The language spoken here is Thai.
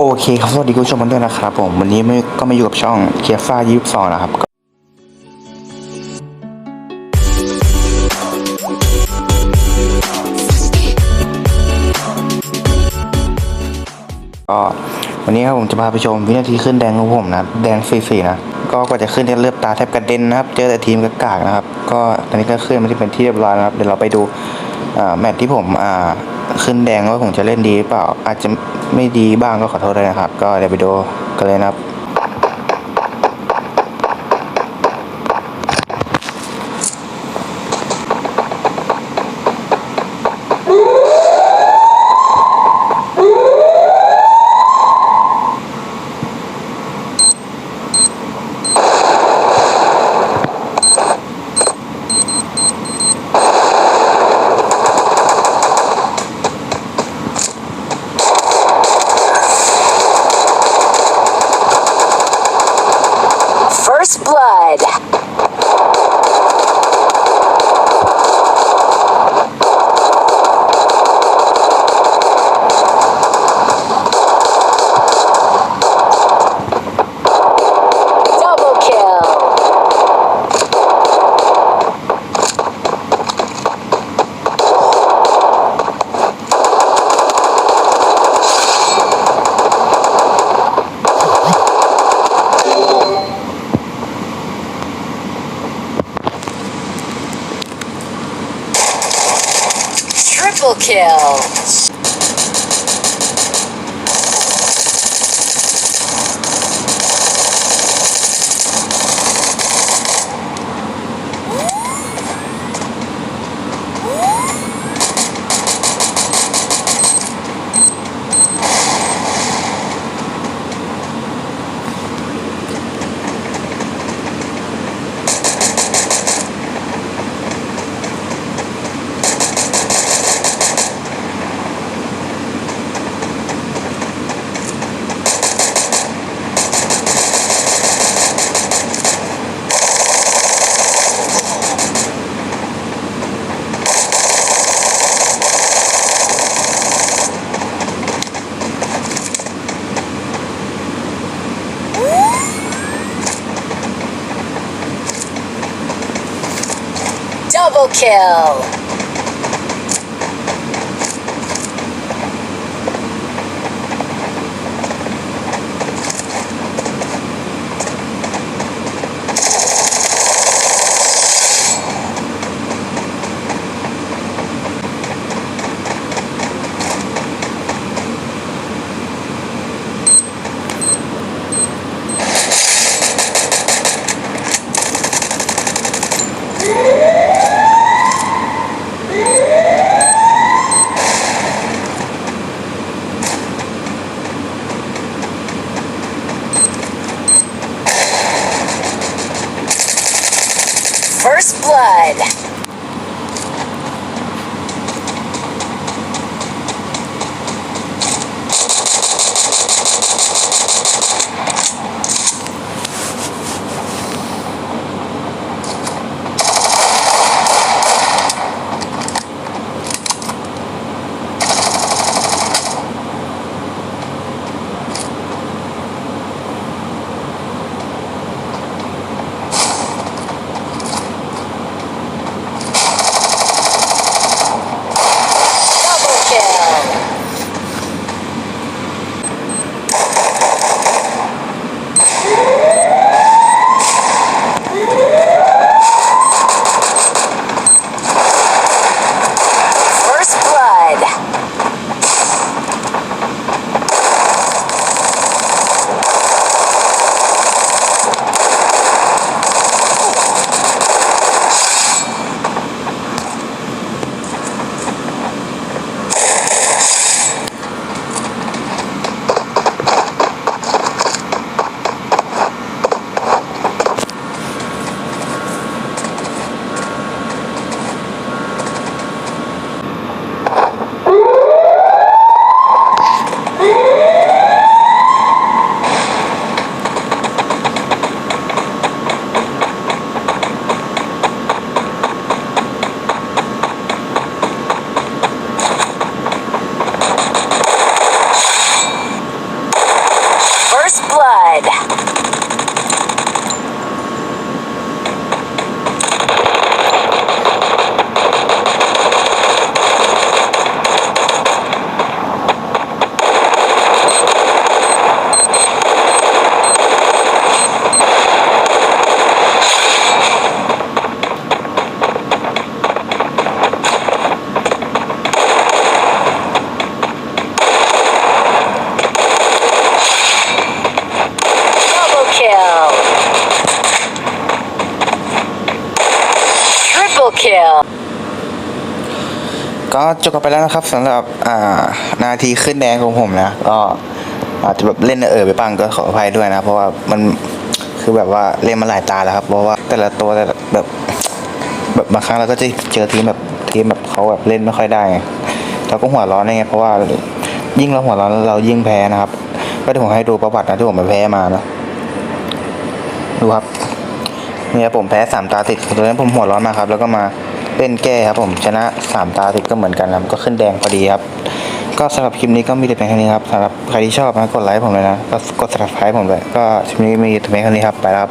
โอเค ครับ สวัสดีคุณผู้ชมด้วยนะครับผม วันนี้ไม่ ก็มาอยู่กับช่องเคียฟ้ายิบซอนะครับก็วันนี้ครับผมจะพาไปชมวินาทีขึ้นแดงของผมนะ แดงฟรีๆนะ ก็กว่าจะขึ้นจะเลือบตาแทบกระเด็นนะครับ เจอแต่ทีมกระกากนะครับ ก็ตอนนี้ก็ขึ้นมาที่เป็นที่เรียบร้อยนะครับ เดี๋ยวเราไปดูแมตช์ที่ผมอ่าขึ้นแดงว่าผมจะเล่นดีหรือเปล่าอาจจะไม่ดีบ้างก็ขอโทษเลยนะครับ ก็เดี๋ยวไปดูกันเลยนะครับ First Blood. Triple kill. Double kill! blood kill ก็จบกันไปแล้วนะครับสำหรับอ่านาทีขึ้นแดงของผมนะก็อาจจะแบบเล่นเออไปบ้างก็ขออภัยด้วยนะเพราะว่ามันคือแบบว่าเล่นมาหลายตาแล้วครับ เพราะว่าแต่ละตัวแต่แบบแบบบางครั้งเราก็จะเจอทีมแบบทีมแบบเขาแบบเล่นไม่ค่อยได้เราก็หัวร้อนไง เพราะว่ายิ่งเราหัวร้อนเรายิ่งแพ้นะครับ ก็เดี๋ยวผมให้ดูประวัตินะที่ผมไปแพ้มานะดูครับเนี่ยผมแพ้สามตาติดตอนนั้นผมหัวร้อนมาครับ แล้วก็มาเล่นแก้ครับผม ชนะสามตาติดก็เหมือนกันครับก็ขึ้นแดงพอดีครับ ก็สำหรับคลิปนี้ก็มีแต่เพียงแค่นี้ครับสำหรับใครที่ชอบนะ กดไลค์ผมเลยนะก็กดสับสไครต์ผมเลยก็คลิปนี้มีแต่เพียงแค่นี้ครับ ไปครับ